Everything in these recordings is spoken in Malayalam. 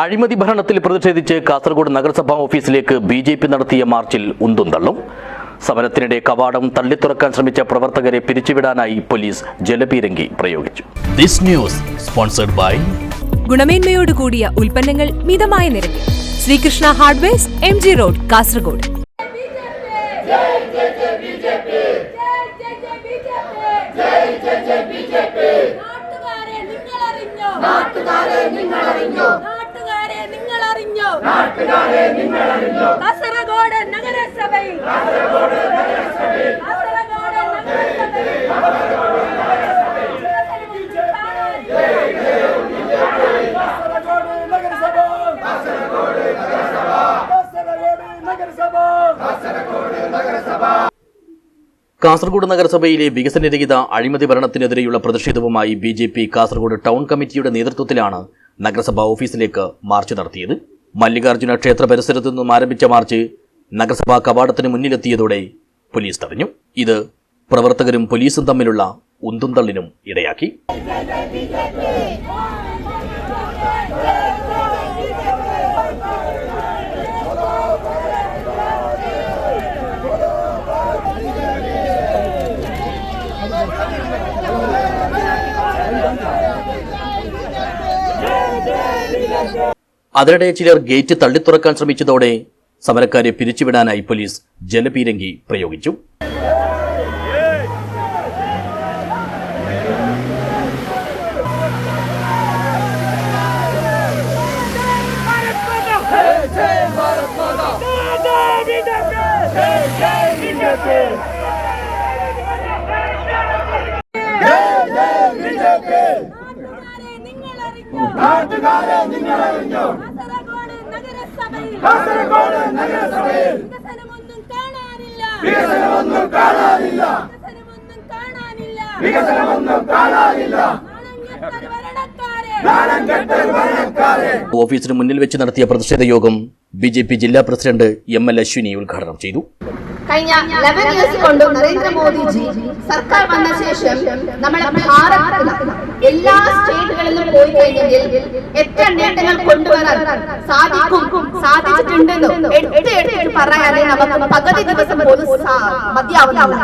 അഴിമതി ഭരണത്തിൽ പ്രതിഷേധിച്ച് കാസർഗോഡ് നഗരസഭാ ഓഫീസിലേക്ക് ബി ജെ പി നടത്തിയ മാർച്ചിൽ ഉന്തും തള്ളും. സമരത്തിനിടെ കവാടം തള്ളിത്തുറക്കാൻ ശ്രമിച്ച പ്രവർത്തകരെ പിരിച്ചുവിടാനായി പോലീസ് ജലപീരങ്കി പ്രയോഗിച്ചു. ദിസ് ന്യൂസ് സ്പോൺസർഡ് ബൈ ഗുണമേന്മയോട് കൂടിയ ഉൽപ്പന്നങ്ങൾ മിതമായ നിരക്കിൽ. Srikrishna hardwares M G road Kasaragod നാട്ടുകാരെ കാസർഗോഡ് നഗരസഭയിൽ. കാസർഗോഡ് നഗരസഭ കാസർഗോഡ് നഗരസഭ കാസർഗോഡ് നഗരസഭയിലെ വികസനരഹിത അഴിമതി ഭരണത്തിനെതിരെയുള്ള പ്രതിഷേധവുമായി ബി കാസർഗോഡ് ടൗൺ കമ്മിറ്റിയുടെ നേതൃത്വത്തിലാണ് നഗരസഭാ ഓഫീസിലേക്ക് മാർച്ച് നടത്തിയത്. മല്ലികാർജുന ക്ഷേത്ര പരിസരത്തു നിന്നും ആരംഭിച്ച മാർച്ച് നഗരസഭാ കവാടത്തിന് മുന്നിലെത്തിയതോടെ പോലീസ് തടഞ്ഞു. ഇത് പ്രവർത്തകരും പോലീസും തമ്മിലുള്ള ഉന്തും തള്ളിനും ഇടയാക്കി. അതിനിടെ ചിലർ ഗേറ്റ് തള്ളിത്തുറക്കാൻ ശ്രമിച്ചതോടെ സമരക്കാരെ പിരിച്ചുവിടാനായി പോലീസ് ജലപീരങ്കി പ്രയോഗിച്ചു. നാട്ടുകാരെ കാസർഗോഡ് നഗരസഭയിൽ വികസനമൊന്നും കാണാനില്ല. വികസനമൊന്നും കാണാനില്ല. ഓഫീസിന് മുന്നിൽ വെച്ച് നടത്തിയ പ്രതിഷേധ യോഗം ബി ജെ പി ജില്ലാ പ്രസിഡന്റ് എം എൽ അശ്വിനി ഉദ്ഘാടനം ചെയ്തു. കഴിഞ്ഞ ലെവൻ ഇയേഴ്സ് കൊണ്ട് നരേന്ദ്രമോദിജി സർക്കാർ വന്ന ശേഷം നമ്മുടെ ഭാരതത്തിൽ എല്ലാ സ്റ്റേറ്റുകളിലും പോയി കഴിഞ്ഞെങ്കിൽ എത്ര നേട്ടങ്ങൾ കൊണ്ടുവരാൻ സാധിക്കും സാധിച്ചിട്ടുണ്ടെന്നും? എടുത്ത് എടുത്ത് പറയാനേ നമുക്ക് പകുതി ദിവസം പോലും മതിയാവുന്നില്ല.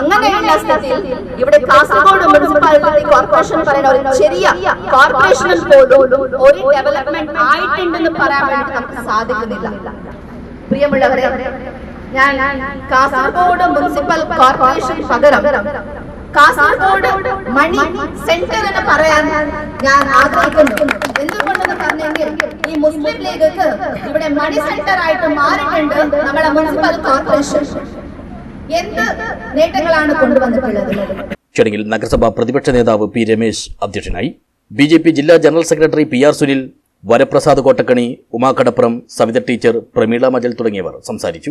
അങ്ങനെയുള്ള സ്ഥിതിയിൽ ഇവിടെ കാസർഗോഡ് മുനിസിപ്പാലിറ്റി കോർപ്പറേഷൻ പറയുന്ന ഒരു ചെറിയ കോർപ്പറേഷനിൽ പോലും ഒരു ഡെവലപ്മെന്റ് ആയിട്ടുണ്ടെന്ന് പറയാൻ വേണ്ടി നമുക്ക് സാധിക്കുന്നില്ല. പ്രിയമുള്ളവരെ ഞാൻ കാസർഗോഡ് മുനിസിപ്പൽ കോർപ്പറേഷൻ പകരം കാസർഗോഡ് മണി സെന്റർ എന്ന് പറയാൻ ഞാൻ ആഗ്രഹിക്കുന്നു. എന്തുകൊണ്ടെന്ന് പറഞ്ഞെങ്കിൽ ഈ മുസ്ലിം ലീഗ് ഇവിടെ മണി സെന്റർ ആയിട്ട് മാറിയിട്ടുണ്ട് നമ്മുടെ മുനിസിപ്പൽ കോർപ്പറേഷൻ. എന്ത് നേട്ടങ്ങളാണ് കൊണ്ടുവന്നിട്ടുള്ളത്? ചടങ്ങിൽ നഗരസഭാ പ്രതിപക്ഷ നേതാവ് പി രമേശ് അധ്യക്ഷനായി ബി ജെ പി ജില്ലാ general secretary P R Sunil Varaprasad Kottakkani Uma Kadappuram Savitha teacher Prameela Majal തുടങ്ങിയവർ സംസാരിച്ചു.